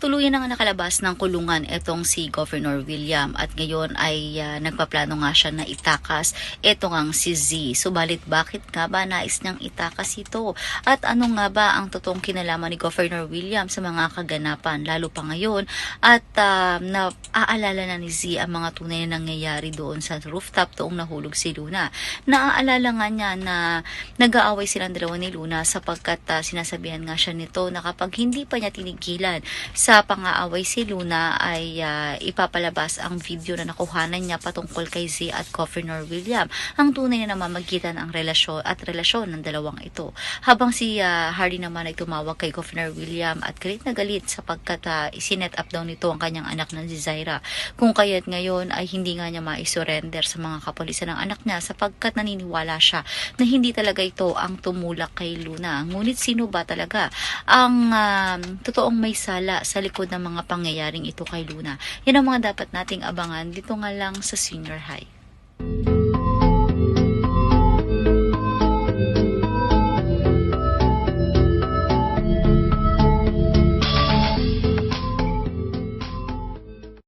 Tuluyan na nga nakalabas ng kulungan itong si Governor William at ngayon ay ah, nagpaplano nga siya na itakas itong ang si Z. Subalit bakit nga ba nais niyang itakas ito? At ano nga ba ang totoong kinalaman ni Governor William sa mga kaganapan lalo pa ngayon at ah, naaalala na ni Z ang mga tunay na nangyayari doon sa rooftop toong nahulog si Luna. Naaalala nga niya na nag-aaway silang dalawa ni Luna sapagkat ah, sinasabihan nga siya nito na kapag hindi pa niya tinigilan sa pang-aaway si Luna ay ah, ipapalabas ang video na nakuhanan niya patungkol kay Z at Governor William. Ang tunay na namamagitan ang relasyon at relasyon ng dalawang ito. Habang si ah, Hardy naman ay tumawag kay Governor William at galit na galit sapagkat uh, isinet up daw nito ang kanyang anak na si Zaira. Kung kaya't ngayon ay hindi nga niya ma-surrender sa mga kapulisan ng anak niya sapagkat naniniwala siya na hindi talaga ito ang tumulak kay Luna. Ngunit sino ba talaga ang um, totoong may sala sa likod ng mga pangyayaring ito kay Luna? Yan ang mga dapat nating abangan dito nga lang sa senior high.